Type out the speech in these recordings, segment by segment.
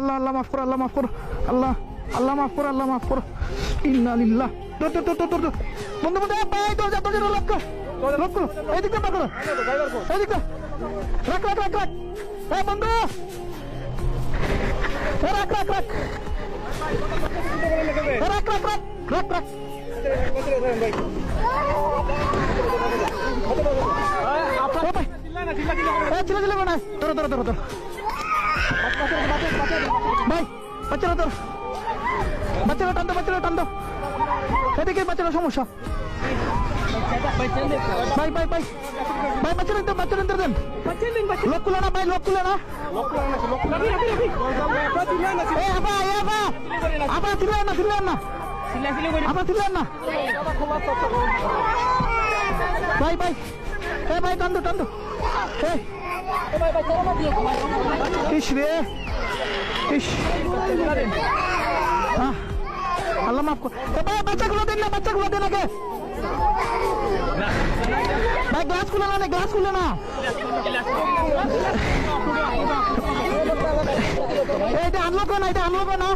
আল্লাহ আল্লাহ মাফ করো, আল্লাহ মাফ করো, আল্লাহ আল্লাহ মাফ করো, আল্লাহ মাফ করো। ইন্না লিল্লাহ। তোর তোর তোর তোর বন্ধু বন্ধু ভাই তোর যা তোর জন্য লক্ষ্য লক্ষ্য এদিকে পাকড়ো এদিকে রাখ রাখ রাখ রাখ। এই বন্ধু। রাখ রাখ রাখ। রাখ রাখ রাখ রাখ রাখ। ধরো ধরো ধরো। ভাই বাচ্চারা ধরো বাচ্চারা টান দাও বাচ্চারা টান দাও। এদিকে বাচ্চারা সমস্যা। ভাই ভাই ভাই ভাই বাচ্চারা দেন বাচ্চারা দেন লোক খুলে না, ভাই, লোক খুলে না। আবা আবা। আবা ছিলেন না ছিলেন না। আবা ছিলেন না। ভাই ভাই, এ, ভাই, টান দো টান দো ইস রে। ইস আল্লাহ মাফ কর। বাচ্চাগুলো দেন না, বাচ্চাগুলো দেন আগে। ভাই গ্লাস খুলে না গ্লাস খুলে না। এটা আনলো না, এটা আনলো না।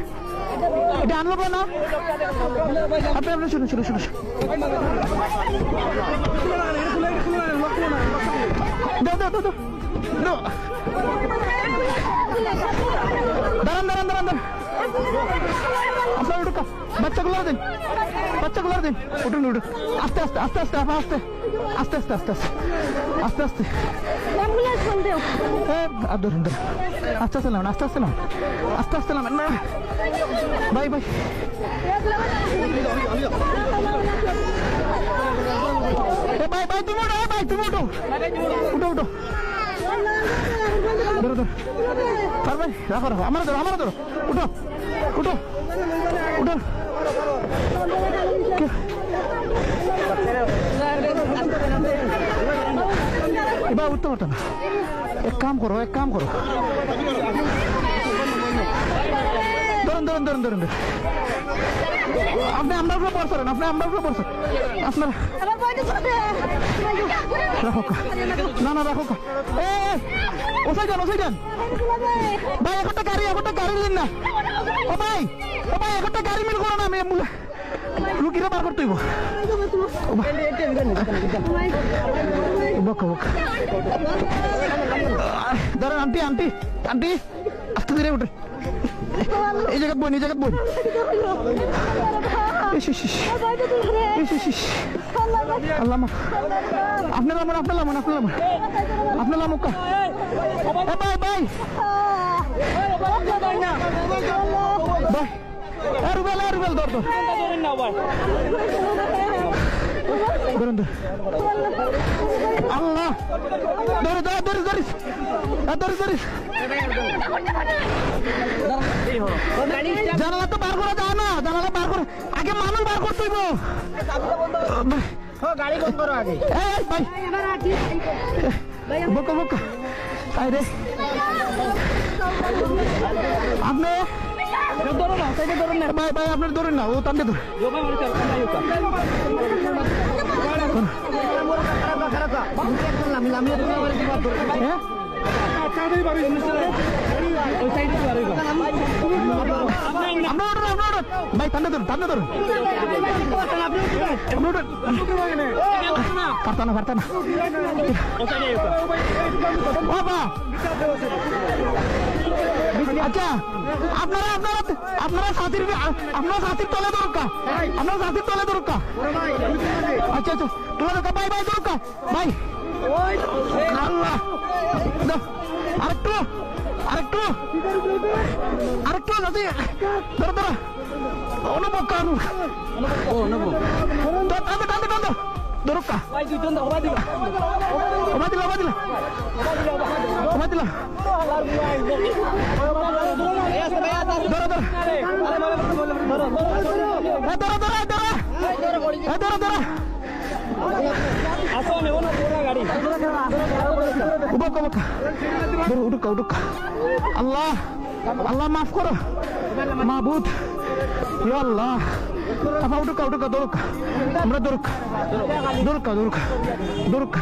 এটা আনলো না। আপনি আপনি শুনুন শুনুন শুনুন। দাও দাও দাও দাও। দাঁড়ান দাঁড়ান দাঁড়ান দাঁড়ান। আপনার উঠুক বাচ্চাগুলো দিন বাচ্চাগুলো দিন উঠুন উঠুন। আস্তে আস্তে আস্তে আস্তে, আপা, আস্তে। আস্তে আস্তে আস্তে আস্তে। আস্তে আস্তে। আর ধরুন ধরুন। আস্তে আস্তে নামেন, আস্তে আস্তে নামেন। আস্তে আস্তে নামেন, না। Bye bye. ভাই ভাই তুমি উঠো ভাই তুমি উঠো। উঠো ধরো ধরো। আর ভাই রাখো রাখো। আমার ধরো আমার ধরো। উঠো উঠো উঠো। এবার উঠতে পারতো না। এক কাম করো, এক কাম করো। ধরুন ধরুন ধরুন ধরুন। আপনি আমরা উপরে পড়ছেন আপনি আমরা উপরে পড়ছেন আপনার রাখো না না রাখো। এ ওসাই যান ওসাই যান ভাই একটা গাড়ি একটা গাড়ি দিন না। ও ভাই ও ভাই একটা গাড়ি মিল করো না আমি রুগীরা বার করতে হইব। ও ভাই। বকা বকা। ধরেন আন্টি আন্টি আন্টি আস্তে ধীরে উঠে। এই জায়গায় বই এই জায়গায় বই ইস ইস ইস ইস ইস ইস আল্লাহ মাফ। আপনি লামন আপনি লামন আপনি লামন আপনি লামুক ভাই ভাই। এ রুবেল রুবেল, ধর ধর। আল্লাহ। ধরে ধরে ধরে ধরিস ধরিস। জানালা তো বার করা যায় না জানালা বার করে আগে মানুষ বার করতে হইব। গাড়ি বন্ধ করো আগে। বকা বকা। রে। আপনি ধরুন না সাইডে ধরুন না ভাই ভাই আপনার ধরুন না ও টানতে ধরুন হ্যাঁ? ভাই টানতে ধরুন টানতে ধরুন পারতা না পারতা না বাবা আচ্ছা আপনারা আপনারা আপনারা সাথীর আপনারা সাথীর তলে দরকার আপনারা সাথীর তলে দরকার আচ্ছা আচ্ছা তোলা দরকার বাই বাই দরকার বাই আল্লাহ। আরেকটু আরেকটু আরেকটু যাতে ধরো ধরো। অনুভব কানু টানতে টানতে টানতে দরকার ওবা দিলা ওবা দিলা। ওবা দিলা। ধরো ধরো। এ, ধরো ধরো, এ ধরো। এ, ধরো ধরো। উবকা উবকা। ধরো, উডুকা উডুকা। আল্লাহ আল্লাহ মাফ করো। মাহবুদ আল্লাহ। আপা উডুকা উডুকা, দরুকা। আমরা দরুকা। দরুকা দরুকা। দরুকা।